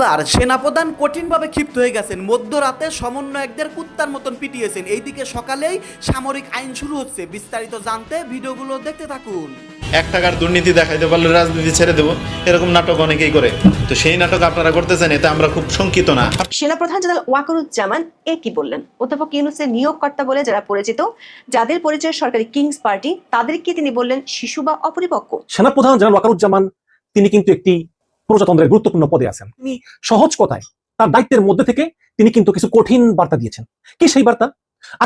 এবার সেনাপ্রধান কঠিনভাবে ক্ষিপ্ত হয়ে গেছেন। মধ্যরাতে সমন্বয়কদের কুত্তার মতন পিটিয়েছেন। এইদিকে সকালেই সামরিক আইন শুরু হচ্ছে। বিস্তারিত জানতে ভিডিওগুলো দেখতে থাকুন। এক টাকার দুর্নীতি দেখাইতে পারলে রাজনীতি ছেড়ে দেবো। এরকম নাটক অনেকেই করে। তো সেই নাটক আপনারা করতেছেন এতে আমরা খুব শঙ্কিত না। সেনাপ্রধান জেনারেল ওয়াকারুজ্জামান এ কি বললেন? অধ্যাপক ইউনুসের নিয়োগকর্তা বলে যারা পরিচিত যাদের পরিচয় সরকারি কিংস পার্টি তাদেরকে তিনি বললেন শিশু বা অপরিপক্ক। সেনাপ্রধান জেনারেল ওয়াকারুজ্জামান তিনি কিন্তু একটি প্রজাতন্ত্রের গুরুত্বপূর্ণ পদে আছেন। তিনি সহজ কথায় তার দায়িত্বের মধ্যে থেকে তিনি কিন্তু কিছু কঠিন বার্তা দিয়েছেন। কি সেই বার্তা?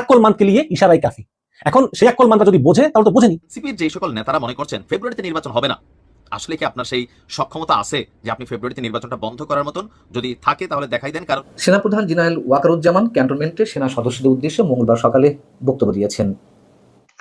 আকল মানকে নিয়ে ইশারাই কাফি। এখন সেই আকল মানটা যদি বোঝে তাহলে তো বোঝেনি। সিপির যে সকল নেতারা মনে করছেন ফেব্রুয়ারিতে নির্বাচন হবে না। আসলে কি আপনার সেই সক্ষমতা আছে যে আপনি ফেব্রুয়ারিতে নির্বাচনটা বন্ধ করার মতন? যদি থাকে তাহলে দেখাই দেন কারণ সেনাপ্রধান জেনারেল ওয়াকারুজ্জামান ক্যান্টনমেন্টে সেনা সদস্যদের উদ্দেশ্যে মঙ্গলবার সকালে বক্তব্য দিয়েছেন।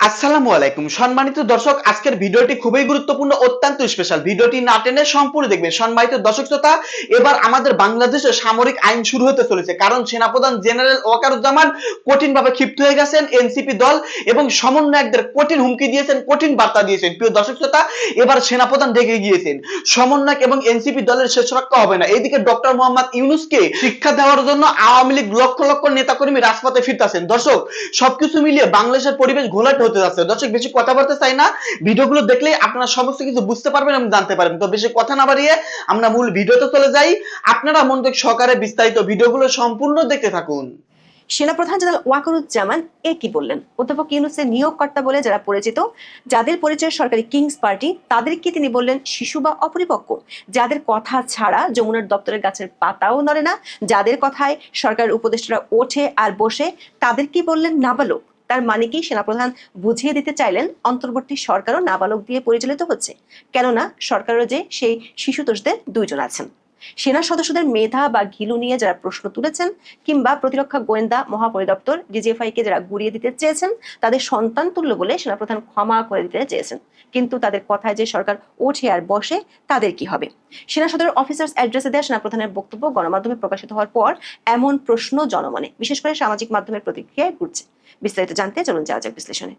আসসালামু আলাইকুম। সম্মানিত দর্শক, আজকের ভিডিওটি খুবই গুরুত্বপূর্ণ, অত্যন্ত স্পেশাল ভিডিওটি না টেনে সম্পূর্ণ দেখবেন। সম্মানিত দর্শক শ্রোতা, এবার আমাদের বাংলাদেশে সামরিক আইন শুরু হতে চলেছে, কারণ সেনাপ্রধান জেনারেল ওয়াকারুজ্জামান কঠিনভাবে ক্ষিপ্ত হয়ে গেছেন এনসিপি দল এবং সমন্বয়কদের কঠিন হুমকি দিয়েছেন, কঠিন বার্তা দিয়েছেন। প্রিয় দর্শক শ্রোতা, এবার সেনাপ্রধান ডেকে গিয়েছেন। সমন্বয়ক এবং এনসিপি দলের শেষ রক্ষা হবে না। এদিকে ডক্টর মোহাম্মদ ইউনুসকে শিক্ষা দেওয়ার জন্য আওয়ামী লীগ লক্ষ লক্ষ নেতাকর্মী রাজপথে ফিরতেছেন। দর্শক, সবকিছু মিলিয়ে বাংলাদেশের পরিবেশ ঘোলাটে হতে যাচ্ছে। দর্শক, বেশি কথা বলতে চাই না। ভিডিওগুলো দেখলে আপনারা সমস্ত কিছু বুঝতে পারবেন এবং জানতে পারবেন তো বেশি কথা না বাড়িয়ে আমরা মূল ভিডিওতে চলে যাই। আপনারা মনোযোগ সহকারে বিস্তারিত ভিডিওগুলো সম্পূর্ণ দেখতে থাকুন। সেনাপ্রধান জেনারেল ওয়াকারুজ্জামান এ কি বললেন? অধ্যাপক ইউনুসের নিয়োগকর্তা বলে যারা পরিচিত, যাদের পরিচয় সরকারি কিংস পার্টি, তাদেরকে তিনি বললেন শিশু বা অপরিপক্ক। যাদের কথা ছাড়া যমুনার দপ্তরের গাছের পাতাও নড়ে না, যাদের কথায় সরকারের উপদেষ্টারা ওঠে আর বসে, তাদেরকে বললেন নাবালক। তার মানে কি সেনাপ্রধান বুঝিয়ে দিতে চাইলেন অন্তর্বর্তী সরকারও নাবালক দিয়ে পরিচালিত হচ্ছে। কেননা সরকারও যে সেই শিশুতোষদের দুইজন আছেন। সেনা সদস্যদের মেধা বা ঘিলু নিয়ে যারা প্রশ্ন তুলেছেন কিংবা প্রতিরক্ষা গোয়েন্দা মহাপরিদপ্তর ডিজিএফআই কে যারা গুড়িয়ে দিতে চেয়েছেন, তাদের সন্তান তুল্য বলে সেনাপ্রধান ক্ষমা করে দিতে চেয়েছেন। কিন্তু তাদের কথায় যে সরকার ওঠে আর বসে, তাদের কি হবে? সেনা সদরের অফিসার্স অ্যাড্রেসে দেওয়া সেনাপ্রধানের বক্তব্য গণমাধ্যমে প্রকাশিত হওয়ার পর এমন প্রশ্ন জনমনে, বিশেষ করে সামাজিক মাধ্যমের প্রতিক্রিয়ায় ঘুরছে। বিস্তারিত জানতে চলুন যাওয়া যাক বিশ্লেষণে।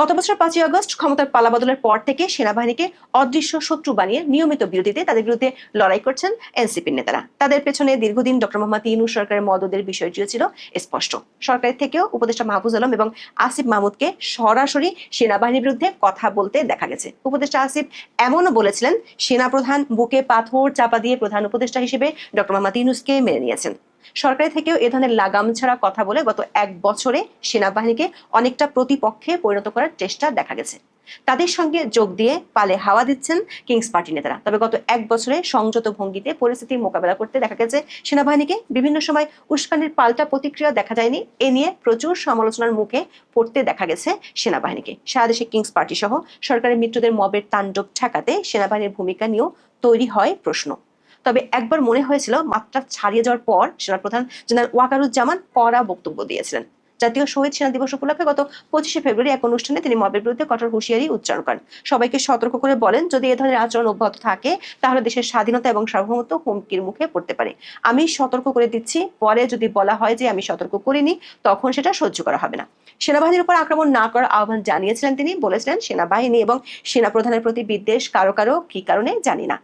গত বছর পাঁচই আগস্ট ক্ষমতার পালাবদলের পর থেকে সেনাবাহিনীকে অদৃশ্য শত্রু বানিয়ে নিয়মিত বিরোধীতে তাদের বিরুদ্ধে লড়াই করছেন এনসিপির নেতারা। তাদের পেছনে দীর্ঘদিন ডক্টর মোহাম্মদ ইনু সরকারের মদদের বিষয়টিও ছিল স্পষ্ট। সরকারের থেকেও উপদেষ্টা মাহফুজ আলম এবং আসিফ মাহমুদকে সরাসরি সেনাবাহিনীর বিরুদ্ধে কথা বলতে দেখা গেছে। উপদেষ্টা আসিফ এমনও বলেছিলেন, সেনাপ্রধান বুকে পাথর চাপা দিয়ে প্রধান উপদেষ্টা হিসেবে ডক্টর মোহাম্মদ ইনুসকে মেনে নিয়েছেন। সরকারি থেকেও এ ধরনের লাগাম ছাড়া কথা বলে গত এক বছরে সেনাবাহিনীকে অনেকটা প্রতিপক্ষে পরিণত করার চেষ্টা দেখা গেছে। তাদের সঙ্গে যোগ দিয়ে পালে হাওয়া দিচ্ছেন কিংস পার্টি নেতারা। তবে গত এক বছরে সংযত ভঙ্গিতে পরিস্থিতি মোকাবেলা করতে দেখা গেছে, সেনাবাহিনীকে বিভিন্ন সময় উস্কানির পাল্টা প্রতিক্রিয়া দেখা যায়নি। এ নিয়ে প্রচুর সমালোচনার মুখে পড়তে দেখা গেছে সেনাবাহিনীকে। সারা দেশে কিংস পার্টি সহ সরকারের মিত্রদের মবের তাণ্ডব ঠেকাতে সেনাবাহিনীর ভূমিকা নিয়েও তৈরি হয় প্রশ্ন। তবে একবার মনে হয়েছিল মাত্রা ছাড়িয়ে যাওয়ার পর সেনাপ্রধান জেনারেল ওয়াকারুজ্জামান কড়া বক্তব্য দিয়েছিলেন। জাতীয় শহীদ সেনা দিবস উপলক্ষে গত পঁচিশে ফেব্রুয়ারি এক অনুষ্ঠানে তিনি মবের বিরুদ্ধে কঠোর হুঁশিয়ারি উচ্চারণ করেন। সবাইকে সতর্ক করে বলেন, যদি এ ধরনের আচরণ অব্যাহত থাকে, তাহলে দেশের স্বাধীনতা এবং সার্বভৌমত্ব হুমকির মুখে পড়তে পারে। আমি সতর্ক করে দিচ্ছি, পরে যদি বলা হয় যে আমি সতর্ক করিনি, তখন সেটা সহ্য করা হবে না। সেনাবাহিনীর উপর আক্রমণ না করার আহ্বান জানিয়েছিলেন তিনি, বলেছিলেন সেনাবাহিনী এবং সেনাপ্রধানের প্রতি বিদ্বেষ কারও কারও, কি কারণে জানি না।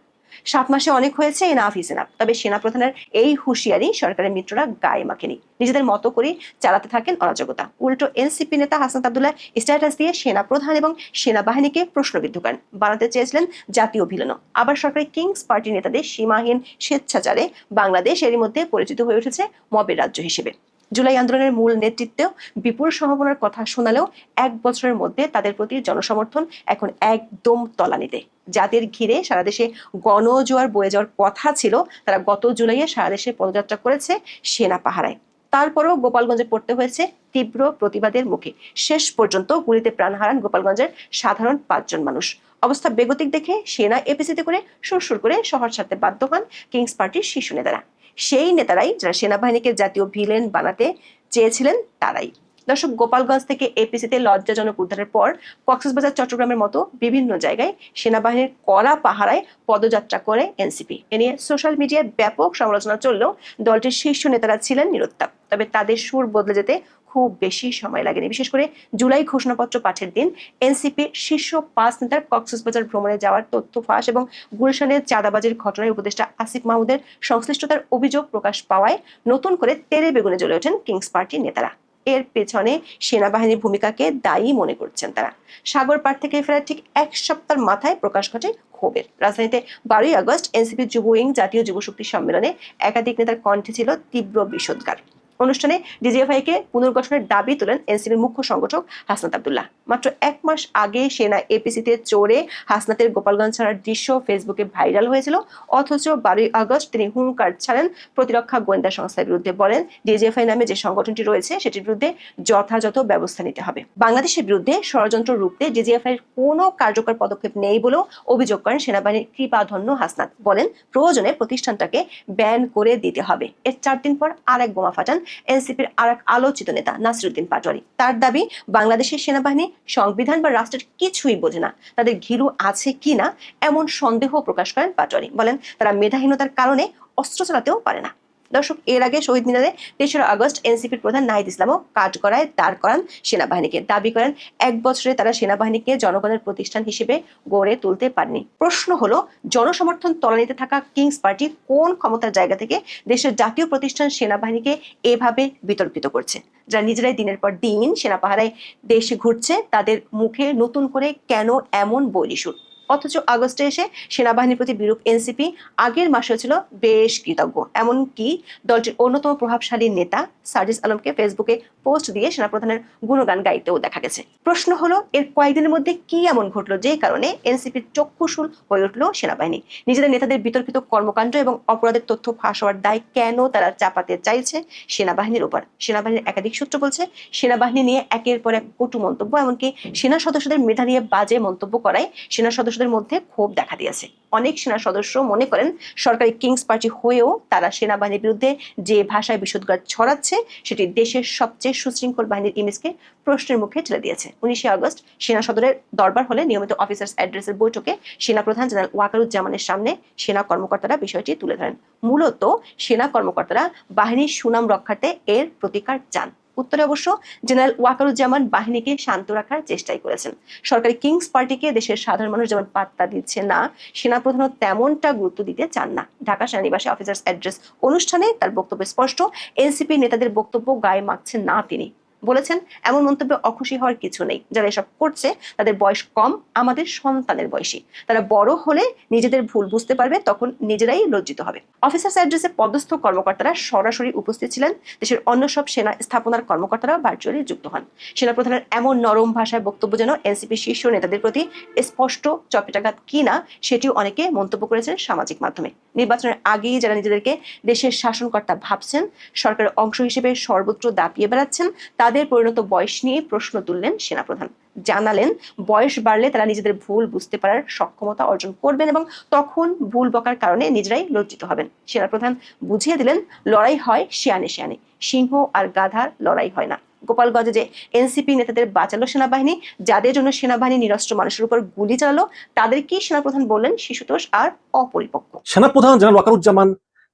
সাত মাসে অনেক হয়েছে এনাফ ইজ এনাফ তবে সেনাপ্রধানের এই হুঁশিয়ারি সরকারের মিত্ররা গায়ে মাখেনি। নিজেদের মতো করে চালাতে থাকেন অরাজকতা। উল্টো এনসিপি নেতা হাসনাত আবদুল্লাহ স্ট্যাটাস দিয়ে সেনাপ্রধান এবং সেনাবাহিনীকে প্রশ্নবিদ্ধ করেন। বানাতে চেয়েছিলেন জাতীয় ভিলেন আবার সরকারি কিংস পার্টি নেতাদের সীমাহীন স্বেচ্ছাচারে বাংলাদেশ এরই মধ্যে পরিচিত হয়ে উঠেছে মবের রাজ্য হিসেবে। জুলাই আন্দোলনের মূল নেতৃত্বেও বিপুল সম্ভাবনার কথা শোনালেও এক বছরের মধ্যে তাদের প্রতি জনসমর্থন এখন একদম তলানিতে। যাদের ঘিরে সারা দেশে গণজোয়ার বয়ে যাওয়ার কথা ছিল, তারা গত জুলাইয়ে সারা দেশে পদযাত্রা করেছে সেনা পাহারায়। তারপরেও গোপালগঞ্জে পড়তে হয়েছে তীব্র প্রতিবাদের মুখে। শেষ পর্যন্ত গুলিতে প্রাণ হারান গোপালগঞ্জের সাধারণ পাঁচজন মানুষ। অবস্থা বেগতিক দেখে সেনা এপিসিতে করে সুরসুর করে শহর ছাড়তে বাধ্য হন কিংস পার্টির শীর্ষ নেতারা। সেই নেতারাই যারা সেনাবাহিনীকে জাতীয় ভিলেন বানাতে চেয়েছিলেন, তারাই। দর্শক, গোপালগঞ্জ থেকে এপিসিতে লজ্জাজনক উদ্ধারের পর কক্সবাজার, চট্টগ্রামের মতো বিভিন্ন জায়গায় সেনাবাহিনীর কড়া পাহারায় পদযাত্রা করে এনসিপি। এ নিয়ে সোশ্যাল মিডিয়ায় ব্যাপক সমালোচনা চললেও দলটির শীর্ষ নেতারা ছিলেন নিরুত্তাপ তবে তাদের সুর বদলে যেতে খুব বেশি সময় লাগেনি। বিশেষ করে জুলাই ঘোষণাপত্র পাঠের দিন এনসিপির শীর্ষ পাঁচ নেতার কক্সবাজার ভ্রমণে যাওয়ার তথ্য ফাঁস এবং গুলশানের চাঁদাবাজির ঘটনায় উপদেষ্টা আসিফ মাহমুদের সংশ্লিষ্টতার অভিযোগ প্রকাশ পাওয়ায় নতুন করে তেরে বেগুনে জ্বলে ওঠেন কিংস পার্টির নেতারা। এর পেছনে সেনাবাহিনীর ভূমিকাকে দায়ী মনে করছেন তারা। সাগর পার থেকে ফেরার ঠিক এক সপ্তাহের মাথায় প্রকাশ ঘটে ক্ষোভের। রাজধানীতে বারোই আগস্ট এনসিপি যুব উইং জাতীয় যুব শক্তি সম্মেলনে একাধিক নেতার কণ্ঠে ছিল তীব্র বিষোদ্গার অনুষ্ঠানে ডিজিএফআই কে পুনর্গঠনের দাবি তোলেন এনসিপির মুখ্য সংগঠক হাসনাত আব্দুল্লাহ। মাত্র এক মাস আগে সেনা এপিসিতে চড়ে হাসনাতের গোপালগঞ্জ ছাড়ার দৃশ্য ফেসবুকে ভাইরাল হয়েছিল। অথচ বারোই আগস্ট তিনি হুঙ্কার ছাড়েন প্রতিরক্ষা গোয়েন্দা সংস্থার বিরুদ্ধে। বলেন, ডিজিএফআই নামে যে সংগঠনটি রয়েছে, সেটির বিরুদ্ধে যথাযথ ব্যবস্থা নিতে হবে। বাংলাদেশের বিরুদ্ধে ষড়যন্ত্র রুখতে ডিজিএফআই এর কোনো কার্যকর পদক্ষেপ নেই বলেও অভিযোগ করেন সেনাবাহিনীর কৃপাধন্য হাসনাত। বলেন, প্রয়োজনে প্রতিষ্ঠানটাকে ব্যান করে দিতে হবে। এর চার দিন পর আরেক বোমা ফাটান এনসিপির আর এক আলোচিত নেতা নাসিরুদ্দিন পাটোয়ারি। তার দাবি, বাংলাদেশের সেনাবাহিনী সংবিধান বা রাষ্ট্রের কিছুই বোঝে না। তাদের ঘিরু আছে কি না এমন সন্দেহ প্রকাশ করেন পাটোয়ারি। বলেন, তারা মেধাহীনতার কারণে অস্ত্র চালাতেও পারে না। দর্শক, এর আগে শহীদ মিনারে তেসরা আগস্ট এনসিপির প্রধান নাহিদ ইসলামও কাজ করায় দাঁড় করান সেনাবাহিনীকে। দাবি করেন, এক বছরে তারা সেনাবাহিনীকে জনগণের প্রতিষ্ঠান হিসেবে গড়ে তুলতে পারেনি। প্রশ্ন হলো, জনসমর্থন তলানিতে থাকা কিংস পার্টি কোন ক্ষমতার জায়গা থেকে দেশের জাতীয় প্রতিষ্ঠান সেনাবাহিনীকে এভাবে বিতর্কিত করছে? যারা নিজেরাই দিনের পর দিন সেনা পাহারায় দেশে ঘুরছে, তাদের মুখে নতুন করে কেন এমন বলিসুর অথচ আগস্টে এসে সেনাবাহিনীর প্রতি বিরূপ এনসিপি আগের মাসে ছিল বেশ কৃতজ্ঞ। এমনকি দলটির অন্যতম প্রভাবশালী নেতা সার্জিস আলমকে ফেসবুকে পোস্ট দিয়ে সেনাপ্রধানের গুণগান গাইতেও দেখা গেছে। প্রশ্ন হলো, এর কয়েকদিনের মধ্যে কি এমন ঘটলো যে কারণে এনসিপির চক্ষুশুল হয়ে উঠল সেনাবাহিনী? নিজেদের নেতাদের বিতর্কিত কর্মকাণ্ড এবং অপরাধের তথ্য ফাঁস হওয়ার দায় কেন তারা চাপাতে চাইছে সেনাবাহিনীর উপর সেনাবাহিনীর একাধিক সূত্র বলছে, সেনাবাহিনী নিয়ে একের পর এক কটু মন্তব্য, এমনকি সেনা সদস্যদের মেধা নিয়ে বাজে মন্তব্য করায় সেনা সদস্যদের মধ্যে ক্ষোভ দেখা দিয়েছে। অনেক সেনা সদস্য মনে করেন সরকারি কিংস পার্টি হয়েও তারা সেনাবাহিনীর বিরুদ্ধে যে ভাষায় বিশুদ্গার ছড়াচ্ছে, সেটি দেশের সবচেয়ে সুশৃঙ্খল বাহিনীর ইমেজকে প্রশ্নের মুখে ঠেলে দিয়েছে। উনিশে আগস্ট সেনা সদরের দরবার হলে নিয়মিত অফিসার্স অ্যাড্রেসের বৈঠকে সেনা প্রধান জেনারেল ওয়াকারুজ্জামানের সামনে সেনা কর্মকর্তারা বিষয়টি তুলে ধরেন। মূলত সেনা কর্মকর্তারা বাহিনীর সুনাম রক্ষার্থে এর প্রতিকার চান। উত্তরে অবশ্য জেনারেল ওয়াকারুজ্জামান বাহিনীকে শান্ত রাখার চেষ্টাই করেছেন। সরকারি কিংস পার্টিকে দেশের সাধারণ মানুষ যেমন পাত্তা দিচ্ছে না সেনা প্রধান তেমনটা গুরুত্ব দিতে চান না। ঢাকা সেনানিবাসে অফিসার্স অ্যাড্রেস অনুষ্ঠানে তার বক্তব্য স্পষ্ট। এনসিপি নেতাদের বক্তব্য গায়ে মাখছেন না তিনি। বলেছেন, এমন মন্তব্যে অখুশি হওয়ার কিছু নেই। যারা এসব করছে, তাদের বয়স কম, আমাদের সন্তানের বয়সী। তারা বড় হলে নিজেদের ভুল বুঝতে পারবে, তখন নিজেরাই লজ্জিত হবে। অফিসার্স অ্যাড্রেসে পদস্থ কর্মকর্তারা সরাসরি উপস্থিত ছিলেন। দেশের অন্য সব সেনা স্থাপনার কর্মকর্তারাও ভার্চুয়ালি যুক্ত হন। সেনাপ্রধানের এমন নরম ভাষায় বক্তব্য যেন এনসিপি শীর্ষ নেতাদের প্রতি স্পষ্ট চপেটাঘাত কিনা সেটিও অনেকে মন্তব্য করেছেন সামাজিক মাধ্যমে। নির্বাচনের আগেই যারা নিজেদেরকে দেশের শাসনকর্তা ভাবছেন, সরকারের অংশ হিসেবে সর্বত্র দাপিয়ে বেড়াচ্ছেন তাদের পরিণত বয়স নিয়ে প্রশ্ন তুললেন সেনাপ্রধান। জানালেন, বয়স বাড়লে তারা নিজেদের ভুল বুঝতে পারার সক্ষমতা অর্জন করবেন এবং তখন ভুল বকার কারণে নিজেরাই লজ্জিত হবেন। সেনাপ্রধান বুঝিয়ে দিলেন, লড়াই হয় শিয়ানে শিয়ানে। সিংহ আর গাধার লড়াই হয় না। গোপালগঞ্জে যে এনসিপি নেতাদের বাঁচালো সেনাবাহিনী, যাদের জন্য সেনাবাহিনী নিরস্ত্র মানুষের উপর গুলি চালালো তাদেরকেই সেনাপ্রধান বললেন শিশুতোষ আর অপরিপক্ক? সেনাপ্রধান জেনারেল ওয়াকারুজ্জামান,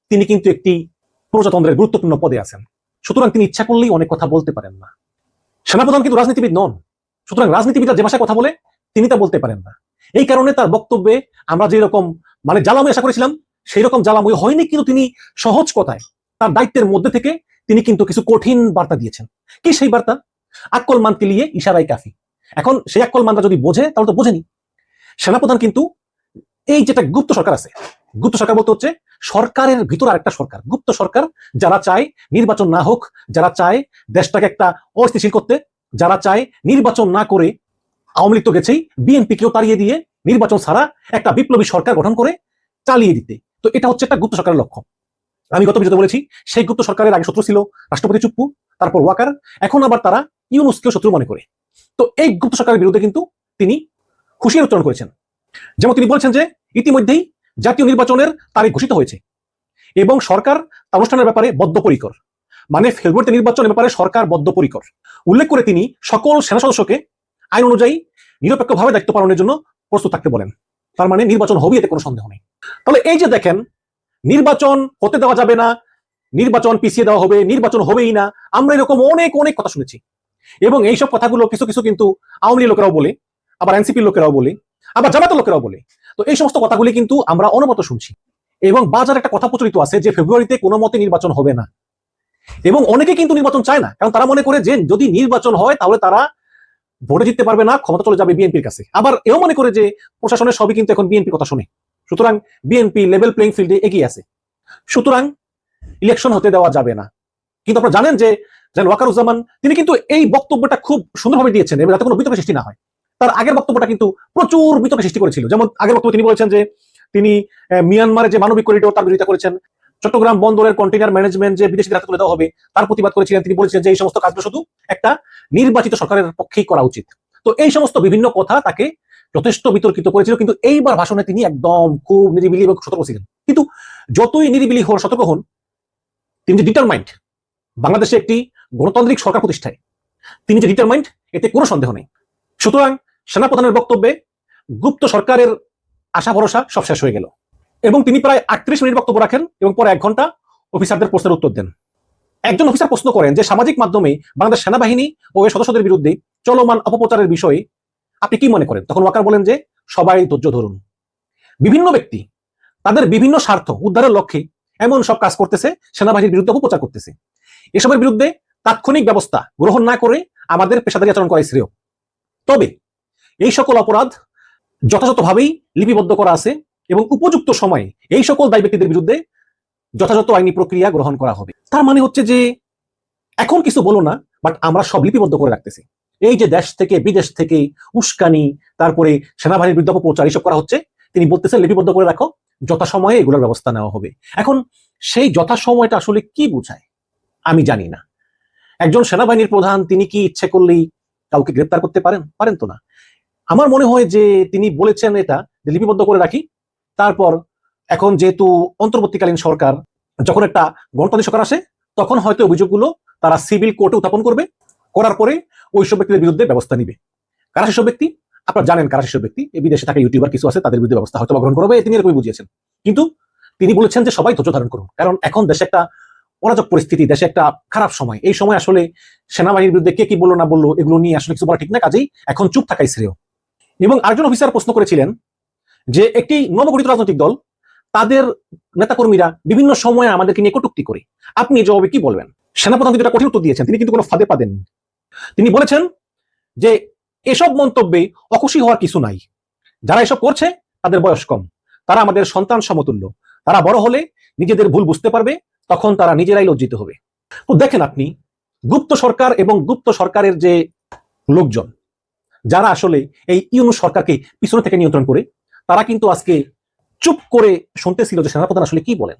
তিনি কিন্তু একটি প্রজাতন্ত্রের গুরুত্বপূর্ণ পদে আছেন। সুতরাং তিনি ইচ্ছা করলেই অনেক কথা বলতে পারেন না। সেনাপ্রধান কিন্তু রাজনীতিবিদ নন। সুতরাং রাজনীতিবিদরা যে ভাষায় কথা বলে, তিনি তা বলতে পারেন না। এই কারণে তার বক্তব্যে আমরা যেরকম মানে জ্বালাময় আশা করেছিলাম, সেই রকম জ্বালাময় হয়নি, কিন্তু তিনি সহজ কথায় তার দায়িত্বের মধ্যে থেকে তিনি কিন্তু কিছু কঠিন বার্তা দিয়েছেন। কি সেই বার্তা? আক্কল মানকে নিয়ে ইশারাই কাফি। এখন সেই আক্কল মানটা যদি বোঝে, তাহলে তো বোঝেনি। সেনাপ্রধান কিন্তু, এই যেটা গুপ্ত সরকার আছে, গুপ্ত সরকার বলতে হচ্ছে সরকারের ভিতর আরেকটা সরকার, গুপ্ত সরকার, যারা চায় নির্বাচন না হোক, যারা চায় দেশটাকে একটা অস্থিতিশীল করতে, যারা চায় নির্বাচন না করে আওয়ামী লীগ তো গেছেই, বিএনপিকেও তাড়িয়ে দিয়ে নির্বাচন ছাড়া একটা বিপ্লবী সরকার গঠন করে চালিয়ে দিতে। তো এটা হচ্ছে একটা গুপ্ত সরকারের লক্ষ্য আমি গত ভিডিওতে বলেছি, সেই গুপ্ত সরকারের আগে শত্রু ছিল রাষ্ট্রপতি চুপ্পু, তারপর ওয়াকার, এখন আবার তারা ইউনুসকেও শত্রু মনে করে। তো এই গুপ্ত সরকারের বিরুদ্ধে কিন্তু তিনি হুঁশিয়ার উচ্চারণ করেছেন। যেমন তিনি বলেছেন যে, ইতিমধ্যেই জাতীয় নির্বাচনের তারিখ ঘোষিত হয়েছে এবং সরকার অনুষ্ঠানের ব্যাপারে বদ্ধপরিকর মানে ফেব্রুয়ারিতে নির্বাচনের ব্যাপারে সরকার বদ্ধপরিকর। উল্লেখ করে তিনি সকল সেনা সদস্যকে আইন অনুযায়ী নিরপেক্ষভাবে দায়িত্ব পালনের জন্য প্রস্তুত থাকতে বলেন। তার মানে নির্বাচন হবে এতে কোনো সন্দেহ নেই। তাহলে এই যে দেখেন, নির্বাচন হতে দেওয়া যাবে না, নির্বাচন পিছিয়ে দেওয়া হবে, নির্বাচন হবেই না, আমরা এরকম অনেক অনেক কথা শুনেছি। এবং এইসব কথাগুলো কিছু কিছু কিন্তু আওয়ামী লীগ লোকেরাও বলে, আবার এনসিপির লোকেরাও বলে, আবার জামাতের লোকেরাও বলে। তো এই সমস্ত কথাগুলি কিন্তু আমরা অনবত শুনছি। এবং বাজার একটা কথা প্রচলিত আছে যে ফেব্রুয়ারিতে কোনো মতে নির্বাচন হবে না। এবং অনেকে কিন্তু নির্বাচন চায় না। কারণ তারা মনে করে যে যদি নির্বাচন হয়, তাহলে তারা ভোটে জিততে পারবে না, ক্ষমতা চলে যাবে বিএনপির কাছে। আবার এও মনে করে যে প্রশাসনের সবই কিন্তু এখন বিএনপির কথা শুনে। সুতরাং বিএনপি লেভেল প্লেইং ফিল্ডে এগিয়ে আছে। সুতরাং ইলেকশন হতে দেওয়া যাবে না। কিন্তু আপনারা জানেন যে ওয়াকারুজ্জামান, তিনি কিন্তু এই বক্তব্যটা খুব সুন্দরভাবে দিয়েছেন এবং যাতে কোনো বিতর্ক সৃষ্টি না হয়। তার আগের বক্তব্যটা কিন্তু প্রচুর বিতর্ক সৃষ্টি করেছিল। যেমন আগের বক্তব্য তিনি বলেছেন যে তিনি আহ, মিয়ানমারে যে মানবিক করিডোর তার বিরোধিতা করেছেন চট্টগ্রাম বন্দরের কন্টেইনার ম্যানেজমেন্ট যে বিদেশিদের হাতে তুলে দেওয়া হবে তার প্রতিবাদ করেছিলেন। তিনি বলেছিলেন যে এই সমস্ত কাজগুলো শুধু একটা নির্বাচিত সরকারের পক্ষেই করা উচিত। তো এই সমস্ত বিভিন্ন কথা তাকে যথেষ্ট বিতর্কিত করেছিল কিন্তু এইবার ভাষণে তিনি একদম খুব নিরিবিলি এবং সতর্ক ছিলেন। কিন্তু যতই নিরিবিলি হন সতর্ক হন তিনি যে ডিটারমাইন্ড বাংলাদেশে একটি গণতান্ত্রিক সরকার প্রতিষ্ঠায় তিনি যে ডিটারমাইন্ড এতে কোনো সন্দেহ নেই। সুতরাং সেনাপ্রধানের বক্তব্যে গুপ্ত সরকারের আশা ভরসা সব শেষ হয়ে গেল। এবং তিনি প্রায় আটত্রিশ মিনিট বক্তব্য রাখেন এবং পরে এক ঘণ্টা অফিসারদের প্রশ্নের উত্তর দেন। একজন অফিসার প্রশ্ন করেন যে, সামাজিক মাধ্যমে বাংলাদেশ সেনাবাহিনী ও এর সদস্যদের বিরুদ্ধে চলমান অপপ্রচারের বিষয়ে আপনি কি মনে করেন? তখন ওয়াকার বলেন যে, সবাই ধৈর্য ধরুন। বিভিন্ন ব্যক্তি তাদের বিভিন্ন স্বার্থ উদ্ধারের লক্ষ্যে এমন সব কাজ করতেছে, সেনাবাহিনীর বিরুদ্ধে অপপ্রচার করতেছে। এসবের বিরুদ্ধে তাৎক্ষণিক ব্যবস্থা গ্রহণ না করে আমাদের পেশাদারি আচরণ করাই শ্রেয়। তবে এই সকল অপরাধ যথাযথভাবেই লিপিবদ্ধ করা আছে এবং উপযুক্ত সময়ে এই সকল দায়ী ব্যক্তিদের বিরুদ্ধে যথাযথ আইনি প্রক্রিয়া গ্রহণ করা হবে। তার মানে হচ্ছে যে, এখন কিছু বলো না বাট আমরা সব লিপিবদ্ধ করে রাখতেছি। এই যে দেশ থেকে, বিদেশ থেকে উস্কানি, তারপরে সেনাবাহিনীর বিরুদ্ধে অপপ্রচার এইসব করা হচ্ছে, তিনি বলতেছেন লিপিবদ্ধ করে রাখো, যথাসময়ে এগুলোর ব্যবস্থা নেওয়া হবে। এখন সেই যথাসময়টা আসলে কি বোঝায়? আমি জানি না। একজন সেনাবাহিনীর প্রধান, তিনি কি ইচ্ছে করলেই কাউকে গ্রেপ্তার করতে পারেন? পারেন তো না। আমার মনে হয় যে তিনি বলেছেন এটা, যে লিপিবদ্ধ করে রাখি। তারপর এখন যেহেতু অন্তর্বর্তীকালীন সরকার, যখন একটা গণতান্ত্রিক সরকার আসে, তখন হয়তো অভিযোগগুলো তারা সিভিল কোর্টে উত্থাপন করবে। করার পরে ওইসব ব্যক্তিদের বিরুদ্ধে ব্যবস্থা নিবে। কারা সেসব ব্যক্তি? আপনারা জানেন কারা সেসব ব্যক্তি। বিদেশে থাকা ইউটিউবার কিছু আছে, তাদের বিরুদ্ধে ব্যবস্থা হয়তো গ্রহণ করবে তিনি এরকমই বুঝিয়েছেন। কিন্তু তিনি বলেছেন যে সবাই ধৈর্য ধারণ করুন। কারণ এখন দেশে একটা অরাজক পরিস্থিতি, দেশে একটা খারাপ সময়। এই সময় আসলে সেনাবাহিনীর বিরুদ্ধে কে কি বলল না বলল, এগুলো নিয়ে আসলে কিছু বলা ঠিক না। কাজেই এখন চুপ থাকাই শ্রেয়। এবং আরেকজন অফিসার প্রশ্ন করেছিলেন যে একটি নবগঠিত রাজনৈতিক দল, তাদের নেতাকর্মীরা বিভিন্ন সময়ে আমাদেরকে নিয়ে কটুক্তি করে। আপনি জবাবে কি বলবেন? সেনাপ্রধান কিন্তু কঠিন উত্তর দিয়েছেন, তিনি কিন্তু কোনো ফাঁদে পা দেননি তিনি বলেছেন যে এসব মন্তব্যে অখুশি হওয়ার কিছু নাই। যারা এসব করছে, তাদের বয়স কম। তারা আমাদের সন্তান সমতুল্য। তারা বড় হলে নিজেদের ভুল বুঝতে পারবে, তখন তারা নিজেরাই লজ্জিত হবে। তো দেখেন আপনি, গুপ্ত সরকার এবং গুপ্ত সরকারের যে লোকজন যারা আসলে এই ইউনু সরকারকে পিছনে থেকে নিয়ন্ত্রণ করে, তারা কিন্তু আজকে চুপ করে শুনতেছিল যে সেনাপ্রধান আসলে কি বলেন।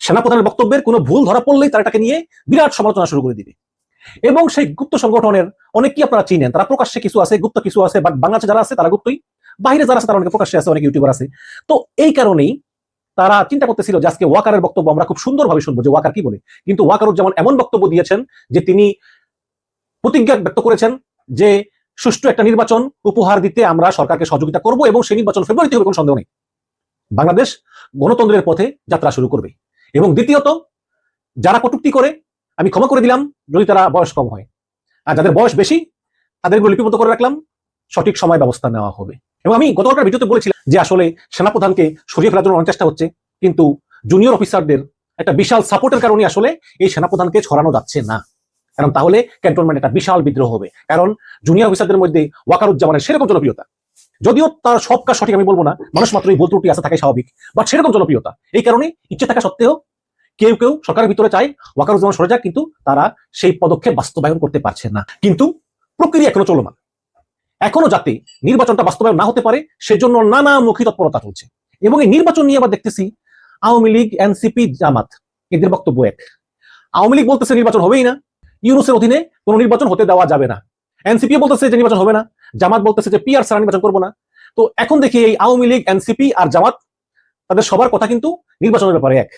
সেনাপ্রধানের বক্তব্যের কোনো ভুল ধরা পড়লেই তারা এটাকে নিয়ে বিরাট সমালোচনা শুরু করে দিবে। এবং সেই গুপ্ত সংগঠনের অনেকেই আপনারা চিনেন, তারা প্রকাশ্যে কিছু আছে, গুপ্ত কিছু আছে, বাট বাংলাদেশে যারা আছে তারা গুপ্তই, বাইরে যারা আছে তারা অনেকে প্রকাশ্যে আছে, অনেক ইউটিউবার আছে। তো এই কারণেই তারা চিন্তা করতেছিল যে আজকে ওয়াকারের বক্তব্য আমরা খুব সুন্দরভাবে শুনব যে ওয়াকার কি বলে। কিন্তু ওয়াকারুজ্জামান এমন বক্তব্য দিয়েছেন যে তিনি প্রতিজ্ঞা ব্যক্ত করেছেন যে সুষ্ঠু একটা নির্বাচন উপহার দিতে আমরা সরকারকে সহযোগিতা করব এবং সেই নির্বাচন ফেব্রুয়ারিতে হবে কোনো সন্দেহ নেই। বাংলাদেশ গণতন্ত্রের পথে যাত্রা শুরু করবে। এবং দ্বিতীয়ত, যারা কটুক্তি করে, আমি ক্ষমা করে দিলাম যদি তারা বয়স কম হয়। আর যাদের বয়স বেশি তাদেরগুলো লিপিবদ্ধ করে রাখলাম। সঠিক সময় ব্যবস্থা নেওয়া হবে। এবং আমি গতকালকার ভিডিওতে বলেছিলাম যে আসলে সেনাপ্রধানকে সরিয়ে ফেলার জন্য অনেক চেষ্টা হচ্ছে, কিন্তু জুনিয়র অফিসারদের একটা বিশাল সাপোর্টের কারণে আসলে এই সেনাপ্রধানকে ছড়ানো যাচ্ছে না। কারণ তাহলে ক্যান্টনমেন্ট একটা বিশাল বিদ্রোহ হবে। কারণ জুনিয়র অফিসারদের মধ্যে ওয়াকারুজ্জামানের সেরকম জনপ্রিয়তা। যদিও তার সব কাজ সঠিক আমি বলব না, মানুষ মাত্রই ভুল ত্রুটি আছে থাকে স্বাভাবিক বাট সেরকম জনপ্রিয়তা। এই কারণে ইচ্ছে থাকা সত্ত্বেও কেউ কেউ সরকারের ভিতরে চায় ওয়াকারুজ্জামান সরে যাক, কিন্তু তারা সেই পদক্ষেপ বাস্তবায়ন করতে পারছে না। কিন্তু প্রক্রিয়া এখনও চলমান। এখনও যাতে নির্বাচনটা বাস্তবায়ন না হতে পারে, সেজন্য নানামুখী তৎপরতা চলছে। এবং এই নির্বাচন নিয়ে আবার দেখতেছি আওয়ামী লীগ, এনসিপি, জামাত, এদের বক্তব্য এক। আওয়ামী লীগ বলতেছে নির্বাচন হবেই না। ইউনুসের অধীনে কোনো নির্বাচন হতে দেওয়া যাবে না। এনসিপি বলতেছে যে নির্বাচন হবে না, জামাত বলতেছে যে পিআর ছাড়া নির্বাচন করব না। তো এখন দেখি এই আওয়ামী লীগ, এনসিপি আর জামাত, তাদের সবার কথা কিন্তু নির্বাচনের ব্যাপারে এক।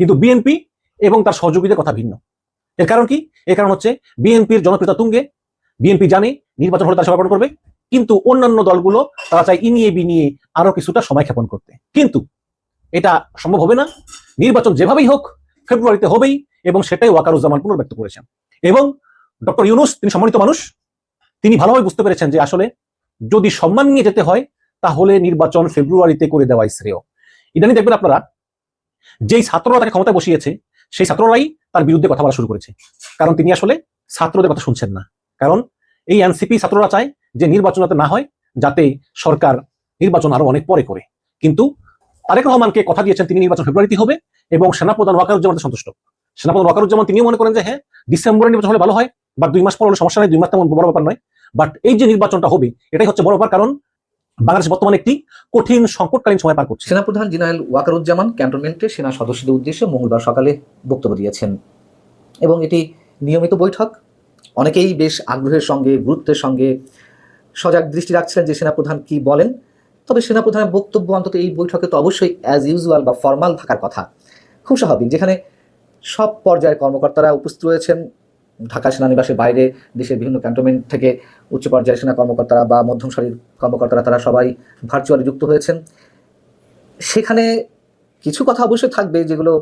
কিন্তু বিএনপি এবং তার সহযোগীদের কথা ভিন্ন। এর কারণ কি? এর কারণ হচ্ছে বিএনপির জনপ্রিয়তা তুঙ্গে। বিএনপি জানে নির্বাচন হলে তারা সমাপন করবে, কিন্তু অন্যান্য দলগুলো তারা চায় ইনিয়ে বিনিয়ে আরও কিছুটা সময় ক্ষেপণ করতে। কিন্তু এটা সম্ভব হবে না। নির্বাচন যেভাবেই হোক, ফেব্রুয়ারিতে হবেই এবং সেটাই ওয়াকারুজ্জামান পুনর্ব্যক্ত করেছেন। এবং ডক্টর ইউনুস, তিনি সম্মানিত মানুষ, তিনি ভালোভাবে বুঝতে পেরেছেন যে আসলে যদি সম্মান নিয়ে যেতে হয়, তাহলে নির্বাচন ফেব্রুয়ারিতে করে দেওয়াই শ্রেয়। ইদানি দেখবেন আপনারা, যেই ছাত্ররা তাকে ক্ষমতায় বসিয়েছে, সেই ছাত্ররাই তার বিরুদ্ধে কথা বলা শুরু করেছে। কারণ তিনি আসলে ছাত্রদের কথা শুনছেন না। কারণ এই এনসিপি ছাত্ররা চায় যে নির্বাচন যাতে না হয়, যাতে সরকার নির্বাচন আরও অনেক পরে করে। কিন্তু তারেক রহমানকে কথা দিয়েছেন, তিনি নির্বাচন ফেব্রুয়ারিতে হবে এবং সেনাপ্রধান ওয়াকারুজ্জামান সন্তুষ্ট। সেনাপ্রধান ওয়াকারুজ্জামান, তিনিও মনে করেন যে হ্যাঁ ডিসেম্বরে নির্বাচন হলে ভালো হয় বা দুই মাস পর হলে সমস্যা নেই, দুই মাস তেমন বড় ব্যাপার নয়। বাট এই যে নির্বাচনটা হবে, এটাই হচ্ছে বড় ব্যাপার, কারণ বাংলাদেশ বর্তমানে একটি কঠিন সংকটকালীন সময় পার করছে। সেনাপ্রধান জেনারেল ওয়াকারুজ্জামান ক্যান্টনমেন্টে সেনা সদস্যদের উদ্দেশ্যে মঙ্গলবার সকালে বক্তব্য দিয়েছেন। এবং এটি নিয়মিত বৈঠক। অনেকেই বেশ আগ্রহের সঙ্গে, গুরুত্বের সঙ্গে সজাগ দৃষ্টি রাখছিলেন যে সেনাপ্রধান কি বলেন। তবে সেনাপ্রধানের বক্তব্য অন্তত এই বৈঠকে তো অবশ্যই অ্যাজ ইউজুয়াল বা ফর্মাল থাকার কথা। খুব স্বাভাবিক, যেখানে সব পর্যায়ের কর্মকর্তারা উপস্থিত রয়েছেন। ঢাকা সেনানিবাসের বাইরে দেশের বিভিন্ন ক্যান্টনমেন্ট থেকে উচ্চ পর্যায়ের সেনা কর্মকর্তারা বা মধ্যম সারির কর্মকর্তারা, তারা সবাই ভার্চুয়ালি যুক্ত হয়েছেন। সেখানে কিছু কথা অবশ্যই থাকবে যেগুলো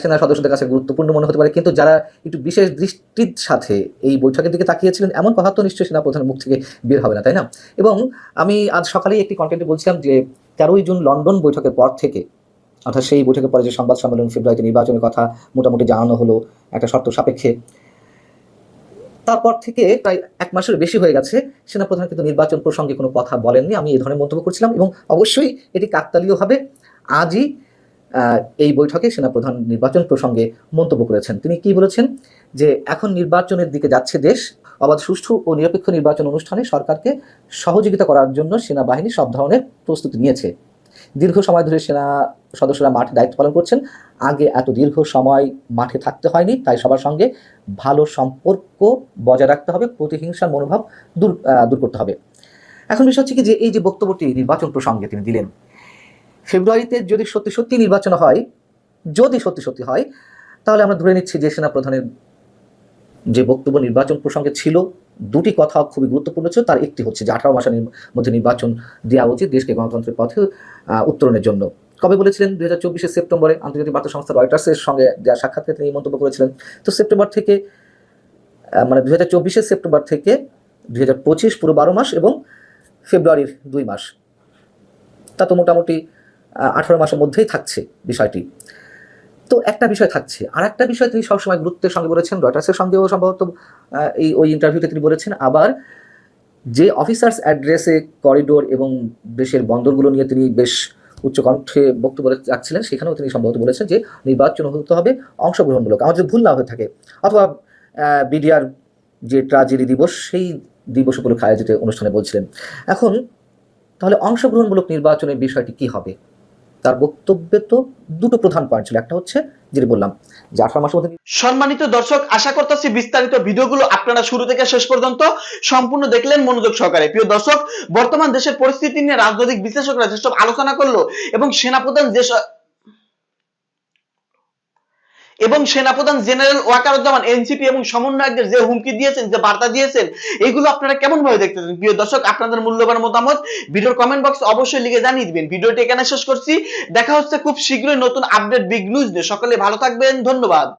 সেনা সদস্যদের কাছে গুরুত্বপূর্ণ মনে হতে পারে। কিন্তু যারা একটু বিশেষ দৃষ্টির সাথে এই বৈঠকের দিকে তাকিয়েছিলেন, এমন কথা তো নিশ্চয়ই সেনা প্রধানের মুখ থেকে বের হবে না, তাই না? এবং আমি আজ সকালেই একটি কন্টেন্টে বলছিলাম যে তেরোই জুন লন্ডন বৈঠকের পর থেকে অর্থাৎ সেই বৈঠকের পরে যে সংবাদ সম্মেলন ফেব্রুয়ারিতে নির্বাচনের কথা মোটামুটি জানানো হলো একটা শর্ত সাপেক্ষে। তারপর থেকে প্রায় এক মাসের বেশি হয়ে গেছে, সেনাপ্রধান কিন্তু নির্বাচন প্রসঙ্গে কোনো কথা বলেননি, আমি এই ধরনের মন্তব্য করছিলাম এবং অবশ্যই এটি কাকতালীয় হবে। আজই এই বৈঠকে সেনাপ্রধান নির্বাচন প্রসঙ্গে মন্তব্য করেছেন। তিনি কি বলেছেন? যে এখন নির্বাচনের দিকে যাচ্ছে দেশ, অবাধ, সুষ্ঠু ও নিরপেক্ষ নির্বাচন অনুষ্ঠানে সরকারকে সহযোগিতা করার জন্য সেনাবাহিনী সব ধরনের প্রস্তুতি নিয়েছে। দীর্ঘ সময় ধরে সেনা সদস্যরা মাঠে দায়িত্ব পালন করছেন। আগে এত দীর্ঘ সময় মাঠে থাকতে হয়নি, তাই সবার সঙ্গে ভালো সম্পর্ক বজায় রাখতে হবে, প্রতিহিংসার মনোভাব দূর দূর করতে হবে। এখন বিষয় হচ্ছে কি যে এই যে বক্তব্যটি নির্বাচন প্রসঙ্গে তিনি দিলেন, ফেব্রুয়ারিতে যদি সত্যি সত্যি নির্বাচন হয়, যদি সত্যি সত্যি হয়, তাহলে আমরা ধরে নিচ্ছি যে সেনা প্রধানের যে বক্তব্য নির্বাচন প্রসঙ্গে ছিল দুটি কথা খুবই গুরুত্বপূর্ণ ছিল। তার একটি হচ্ছে যে আঠারো মাসের মধ্যে নির্বাচন দেওয়া উচিত দেশকে গণতন্ত্রের পথে উত্তরণের জন্য। কবে বলেছিলেন? দুই হাজার সেপ্টেম্বরে আন্তর্জাতিক বার্তা সংস্থা রয়টার্সের সঙ্গে দেওয়া সাক্ষাৎকারে তিনি এই মন্তব্য করেছিলেন। তো সেপ্টেম্বর থেকে মানে দুই হাজার সেপ্টেম্বর থেকে দুই হাজার পঁচিশ পুরো বারো মাস এবং ফেব্রুয়ারির দুই মাস। তা তো মোটামুটি আঠারো মাসের মধ্যেই থাকছে বিষয়টি। তো একটা বিষয় থাকছে। আর একটা বিষয় তিনি সবসময় গুরুত্বের সঙ্গে বলেছেন, রয়টার্সের সঙ্গেও সম্ভবত এই, ওই ইন্টারভিউতে তিনি বলেছেন। আবার যে অফিসার্স অ্যাড্রেসে করিডোর এবং দেশের বন্দরগুলো নিয়ে তিনি বেশ উচ্চকণ্ঠে বক্তব্য রাখছিলেন সেখানেও তিনি সম্ভবত বলেছেন যে নির্বাচন হতে হবে অংশগ্রহণমূলক। আমার যদি ভুল না হয়ে থাকে, অথবা বিডিআর যে ট্রাজেডি দিবস, সেই দিবস উপলক্ষে আয়োজিত অনুষ্ঠানে বলছিলেন। এখন, তাহলে অংশগ্রহণমূলক নির্বাচনের বিষয়টি কি হবে? তার বক্তব্যে তো দুটো প্রধান পয়েন্ট ছিল। একটা হচ্ছে যেটি বললাম সম্মানিত দর্শক, আশা করতেছি বিস্তারিত ভিডিওগুলো আপনারা শুরু থেকে শেষ পর্যন্ত সম্পূর্ণ দেখলেন মনোযোগ সহকারে। প্রিয় দর্শক, বর্তমান দেশের পরিস্থিতি নিয়ে রাজনৈতিক বিশ্লেষকরা যেসব আলোচনা করল এবং সেনাপ্রধান যে এবং সেনাপ্রধান জেনারেল ওয়াকারুজ্জামান, এনসিপি এবং সমন্বয়কদের যে হুমকি দিয়েছেন, যে বার্তা দিয়েছেন, এগুলো আপনারা কেমন ভাবে দেখতেছেন? প্রিয় দর্শক, আপনাদের মূল্যবান মতামত ভিডিওর কমেন্ট বক্সে অবশ্যই লিখে জানিয়ে দিবেন। ভিডিওটি এখানে শেষ করছি। দেখা হচ্ছে খুব শীঘ্রই নতুন আপডেট বিগ নিউজ নিয়ে। সকলে ভালো থাকবেন। ধন্যবাদ।